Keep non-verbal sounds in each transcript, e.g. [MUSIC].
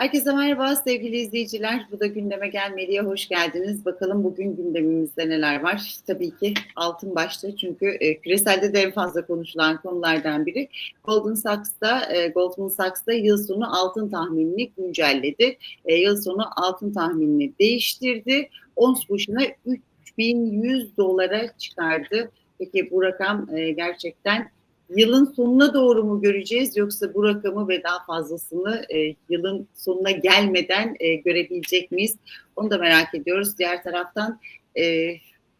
Herkese merhaba sevgili izleyiciler. Bu da gündeme gelmeliye hoş geldiniz. Bakalım bugün gündemimizde neler var? Tabii ki altın başta çünkü e, küreselde de en fazla konuşulan konulardan biri. Goldman Sachs'ta e, Goldman Sachs'ta yıl sonu altın tahminini güncelledi. E, yıl sonu altın tahminini değiştirdi. Ons başına 3100 dolara çıkardı. Peki bu rakam e, gerçekten yılın sonuna doğru mu göreceğiz yoksa bu rakamı ve daha fazlasını e, yılın sonuna gelmeden e, görebilecek miyiz? Onu da merak ediyoruz. Diğer taraftan e,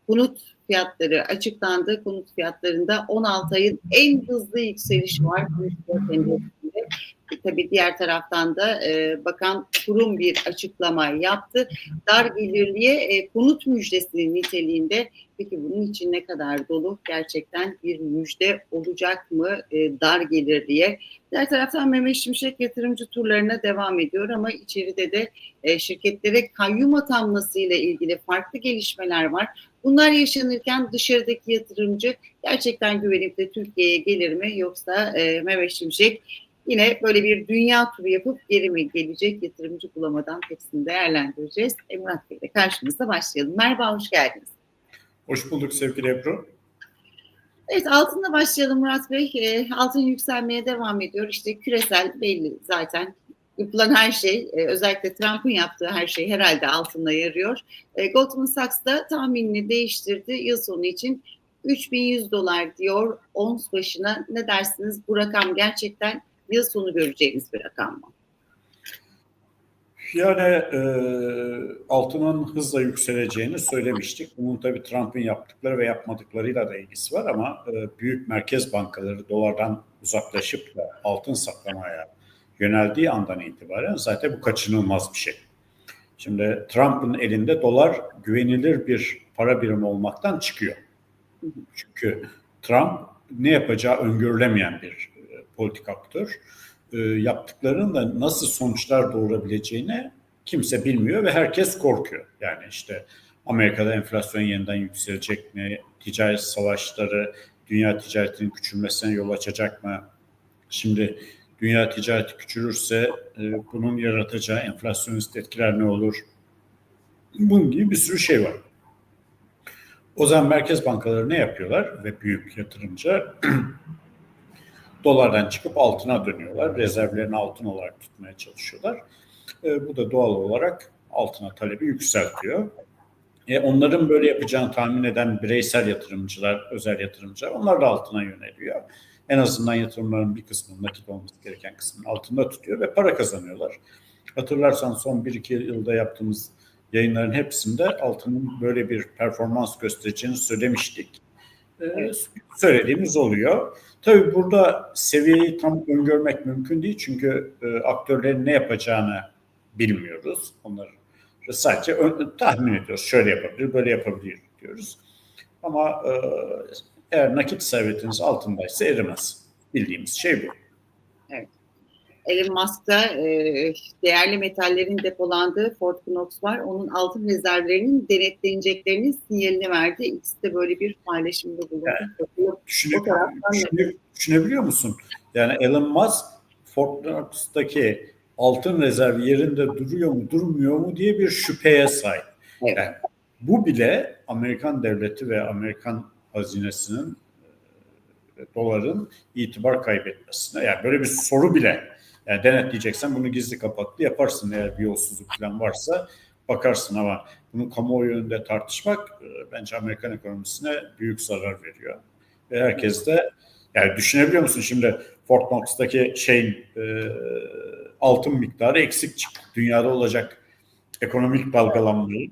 konut fiyatları açıklandı. Konut fiyatlarında 16 ayın en hızlı yükselişi var. Konut e, tabii diğer taraftan da e, bakan kurum bir açıklama yaptı. Dar gelirliye e, konut müjdesi niteliğinde peki bunun için ne kadar dolu gerçekten bir müjde olacak mı e, dar gelirliye? Diğer taraftan Mehmet Şimşek yatırımcı turlarına devam ediyor ama içeride de e, şirketlere kayyum atanması ile ilgili farklı gelişmeler var. Bunlar yaşanırken dışarıdaki yatırımcı gerçekten güvenip de Türkiye'ye gelir mi yoksa e, Mehmet Şimşek Yine böyle bir dünya turu yapıp geri mi gelecek yatırımcı bulamadan hepsini değerlendireceğiz. E, Murat Bey ile karşımızda başlayalım. Merhaba, hoş geldiniz. Hoş bulduk sevgili Ebru. Evet altında başlayalım Murat Bey. E, altın yükselmeye devam ediyor. İşte küresel belli zaten yapılan her şey, e, özellikle Trump'ın yaptığı her şey herhalde altında yarıyor. E, Goldman Sachs da tahminini değiştirdi. Yıl sonu için 3100 dolar diyor ons başına. Ne dersiniz? Bu rakam gerçekten yıl sonu göreceğimiz bir rakam mı? Yani e, altının hızla yükseleceğini söylemiştik. Bunun tabii Trump'ın yaptıkları ve yapmadıklarıyla da ilgisi var ama e, büyük merkez bankaları dolardan uzaklaşıp da altın saklamaya yöneldiği andan itibaren zaten bu kaçınılmaz bir şey. Şimdi Trump'ın elinde dolar güvenilir bir para birimi olmaktan çıkıyor. Çünkü Trump ne yapacağı öngörülemeyen bir politik aktör. E, yaptıklarının da nasıl sonuçlar doğurabileceğini kimse bilmiyor ve herkes korkuyor. Yani işte Amerika'da enflasyon yeniden yükselecek mi? Ticaret savaşları dünya ticaretinin küçülmesine yol açacak mı? Şimdi dünya ticareti küçülürse e, bunun yaratacağı enflasyonist etkiler ne olur? Bunun gibi bir sürü şey var. O zaman merkez bankaları ne yapıyorlar ve büyük yatırımcı [CLEARS THROAT] dolardan çıkıp altına dönüyorlar. Rezervlerini altın olarak tutmaya çalışıyorlar. E, bu da doğal olarak altına talebi yükseltiyor. E, onların böyle yapacağını tahmin eden bireysel yatırımcılar, özel yatırımcılar onlar da altına yöneliyor. En azından yatırımların bir kısmının nakit olması gereken kısmını altında tutuyor ve para kazanıyorlar. Hatırlarsan son 1-2 yılda yaptığımız yayınların hepsinde altının böyle bir performans göstereceğini söylemiştik. Ee, söylediğimiz oluyor. Tabii burada seviyeyi tam öngörmek mümkün değil çünkü e, aktörlerin ne yapacağını bilmiyoruz. Onları sadece tahmin ediyoruz. Şöyle yapabilir, böyle yapabilir diyoruz. Ama e, eğer nakit servetiniz altındaysa erimez. Bildiğimiz şey bu. Elon Musk'ta e, değerli metallerin depolandığı Fort Knox var. Onun altın rezervlerinin denetleneceklerinin sinyalini verdi. İkisi de böyle bir paylaşımda bulundu. Yani, düşünebiliyor, düşüne, düşünebiliyor musun? Yani Elon Musk Fort Knox'taki altın rezervi yerinde duruyor mu durmuyor mu diye bir şüpheye sahip. Evet. Yani, bu bile Amerikan devleti ve Amerikan hazinesinin e, doların itibar kaybetmesine yani böyle bir soru bile yani denetleyeceksen bunu gizli kapaklı yaparsın eğer bir yolsuzluk falan varsa bakarsın ama bunu kamuoyu önünde tartışmak e, bence Amerikan ekonomisine büyük zarar veriyor. Ve herkes de yani düşünebiliyor musun şimdi Fort Knox'taki şeyin e, altın miktarı eksik çıktı. Dünyada olacak ekonomik dalgalanmayı.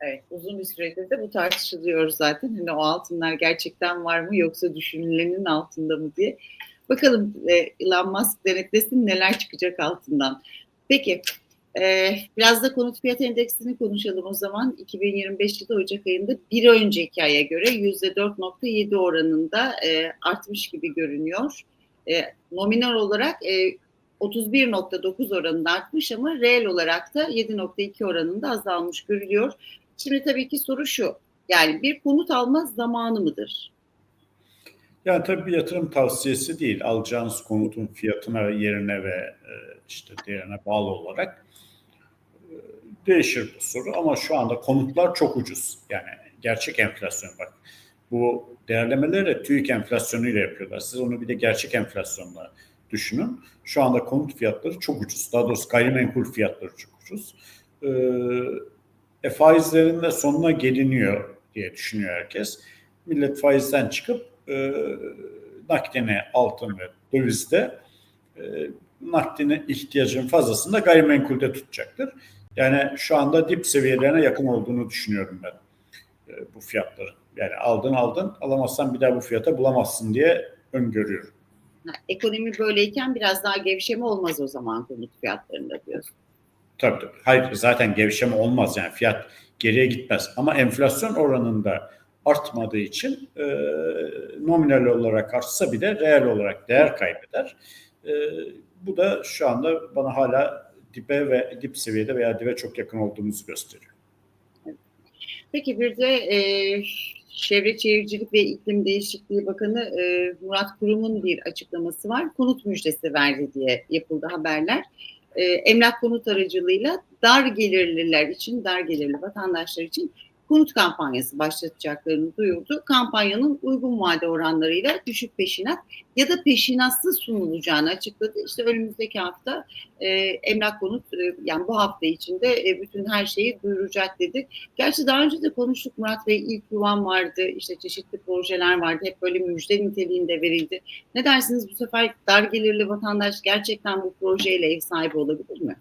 Evet, uzun bir süredir de bu tartışılıyor zaten. Hani o altınlar gerçekten var mı yoksa düşünülenin altında mı diye. Bakalım e, Elon Musk denetlesin neler çıkacak altından. Peki e, biraz da konut fiyat endeksini konuşalım o zaman. 2025 yılı Ocak ayında bir önceki aya göre %4.7 oranında e, artmış gibi görünüyor. E, nominal olarak e, 31.9 oranında artmış ama reel olarak da 7.2 oranında azalmış görülüyor. Şimdi tabii ki soru şu. Yani bir konut alma zamanı mıdır? Yani tabii bir yatırım tavsiyesi değil. Alacağınız konutun fiyatına yerine ve e, işte değerine bağlı olarak e, değişir bu soru. Ama şu anda konutlar çok ucuz. Yani gerçek enflasyon bak. Bu değerlemeleri TÜİK enflasyonuyla yapıyorlar. Siz onu bir de gerçek enflasyonla düşünün. Şu anda konut fiyatları çok ucuz. Daha doğrusu gayrimenkul fiyatları çok ucuz. E, e, faizlerin de sonuna geliniyor diye düşünüyor herkes. Millet faizden çıkıp e, nakdine altın ve dövizde e, nakdine ihtiyacın fazlasını da gayrimenkulde tutacaktır. Yani şu anda dip seviyelerine yakın olduğunu düşünüyorum ben e, bu fiyatların. Yani aldın aldın alamazsan bir daha bu fiyata bulamazsın diye öngörüyorum. Ha, Ekonomi böyleyken biraz daha gevşeme olmaz o zaman konut fiyatlarında diyorsun. Tabii tabii. Hayır zaten gevşeme olmaz yani fiyat geriye gitmez. Ama enflasyon oranında artmadığı için e, nominal olarak artsa bile reel olarak değer kaybeder. E, bu da şu anda bana hala dibe ve dip seviyede veya dibe çok yakın olduğumuzu gösteriyor. Peki bir de e, Çevre Şehircilik ve İklim Değişikliği Bakanı e, Murat Kurum'un bir açıklaması var. Konut müjdesi verdi diye yapıldı haberler. E, emlak konut aracılığıyla dar gelirliler için, dar gelirli vatandaşlar için konut kampanyası başlatacaklarını duyurdu. Kampanyanın uygun vade oranlarıyla düşük peşinat ya da peşinatsız sunulacağını açıkladı. İşte önümüzdeki hafta e, emlak konut e, yani bu hafta içinde e, bütün her şeyi duyuracak dedi. Gerçi daha önce de konuştuk Murat Bey ilk yuvan vardı işte çeşitli projeler vardı hep böyle müjde niteliğinde verildi. Ne dersiniz bu sefer dar gelirli vatandaş gerçekten bu projeyle ev sahibi olabilir mi?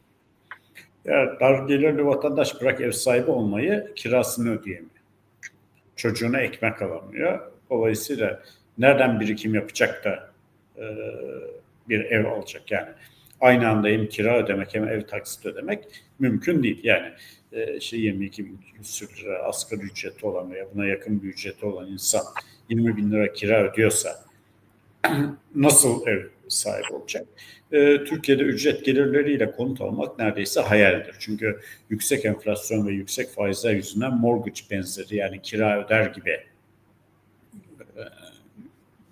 Ya dar gelirli vatandaş bırak ev sahibi olmayı kirasını ödeyemiyor. Çocuğuna ekmek alamıyor. Dolayısıyla nereden birikim yapacak da e, bir ev alacak yani. Aynı anda hem kira ödemek hem ev taksit ödemek mümkün değil. Yani e, işte 22 bin küsür lira asgari ücreti olan veya buna yakın bir ücreti olan insan 20 bin lira kira ödüyorsa [CLEARS THROAT] nasıl ev sahibi olacak? Ee, Türkiye'de ücret gelirleriyle konut almak neredeyse hayaldir. Çünkü yüksek enflasyon ve yüksek faizler yüzünden mortgage benzeri yani kira öder gibi e,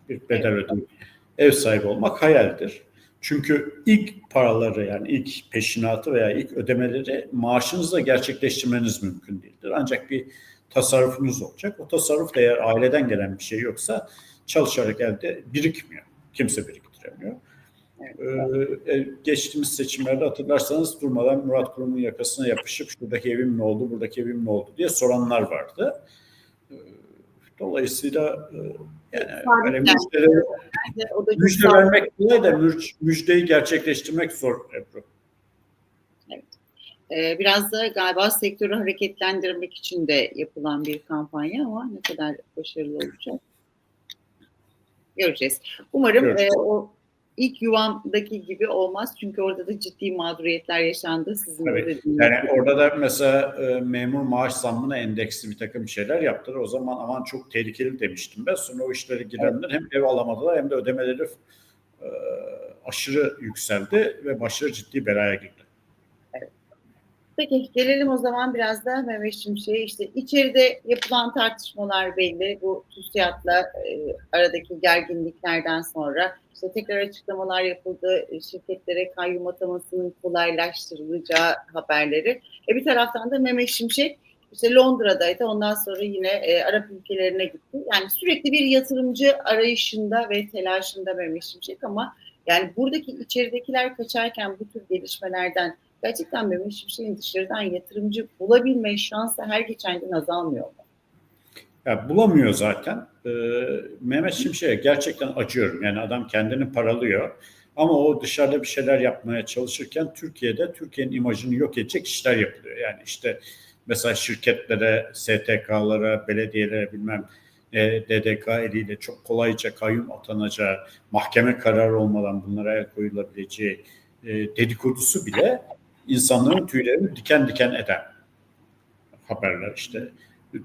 bir bedel ödeyip ev sahibi olmak hayaldir. Çünkü ilk paraları yani ilk peşinatı veya ilk ödemeleri maaşınızla gerçekleştirmeniz mümkün değildir. Ancak bir tasarrufunuz olacak. O tasarruf da eğer aileden gelen bir şey yoksa çalışarak elde birikmiyor. Kimse biriktiremiyor. Ee, geçtiğimiz seçimlerde hatırlarsanız durmadan Murat Kurum'un yakasına yapışıp şuradaki evim ne oldu, buradaki evim ne oldu diye soranlar vardı. Ee, dolayısıyla e, yani hani müjdeleri, müjde vermek kolay da müjdeyi gerçekleştirmek zor Ebru. Evet. Ee, biraz da galiba sektörü hareketlendirmek için de yapılan bir kampanya ama ne kadar başarılı olacak göreceğiz. Umarım e, o ilk yuvamdaki gibi olmaz. Çünkü orada da ciddi mağduriyetler yaşandı. Sizin evet. Yani orada da mesela e, memur maaş zammına endeksli bir takım şeyler yaptılar. O zaman aman çok tehlikeli demiştim ben. Sonra o işleri girenler evet. hem ev alamadılar hem de ödemeleri e, aşırı yükseldi ve başları ciddi belaya girdi. Peki gelelim o zaman biraz da Mehmet Şimşek'e. İşte içeride yapılan tartışmalar belli. Bu TÜSİAD'la e, aradaki gerginliklerden sonra işte tekrar açıklamalar yapıldı. Şirketlere kayyum atamasının kolaylaştırılacağı haberleri. E bir taraftan da Mehmet Şimşek işte Londra'daydı. Ondan sonra yine e, Arap ülkelerine gitti. Yani sürekli bir yatırımcı arayışında ve telaşında Mehmet Şimşek ama yani buradaki içeridekiler kaçarken bu tür gelişmelerden gerçekten Mehmet Şimşek'in dışarıdan yatırımcı bulabilme şansı her geçen gün azalmıyor mu? Ya bulamıyor zaten. Ee, Mehmet Şimşek'e gerçekten acıyorum. Yani adam kendini paralıyor. Ama o dışarıda bir şeyler yapmaya çalışırken Türkiye'de Türkiye'nin imajını yok edecek işler yapılıyor. Yani işte mesela şirketlere, STK'lara, belediyelere bilmem e, DDK eliyle çok kolayca kayyum atanacağı, mahkeme kararı olmadan bunlara el koyulabileceği e, dedikodusu bile insanların tüylerini diken diken eden haberler işte.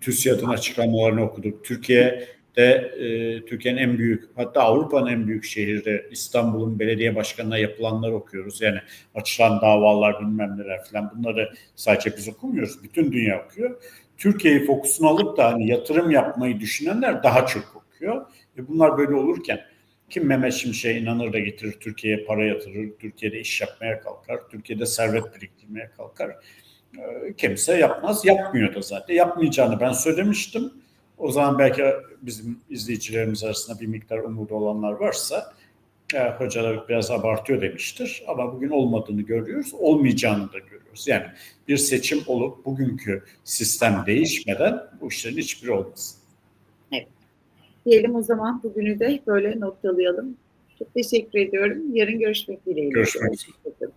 TÜSİAD'ın açıklamalarını okuduk. Türkiye'de e, Türkiye'nin en büyük hatta Avrupa'nın en büyük şehirde İstanbul'un belediye başkanına yapılanları okuyoruz. Yani açılan davalar bilmem neler falan bunları sadece biz okumuyoruz. Bütün dünya okuyor. Türkiye'yi fokusuna alıp da hani yatırım yapmayı düşünenler daha çok okuyor. E bunlar böyle olurken kim Mehmet Şimşek'e inanır da getirir, Türkiye'ye para yatırır, Türkiye'de iş yapmaya kalkar, Türkiye'de servet biriktirmeye kalkar. E, kimse yapmaz, yapmıyor da zaten. Yapmayacağını ben söylemiştim. O zaman belki bizim izleyicilerimiz arasında bir miktar umudu olanlar varsa e, hocalar biraz abartıyor demiştir. Ama bugün olmadığını görüyoruz, olmayacağını da görüyoruz. Yani bir seçim olup bugünkü sistem değişmeden bu işlerin hiçbiri olmasın. Diyelim o zaman bugünü de böyle noktalayalım. Çok teşekkür ediyorum. Yarın görüşmek dileğiyle. Görüşmek üzere.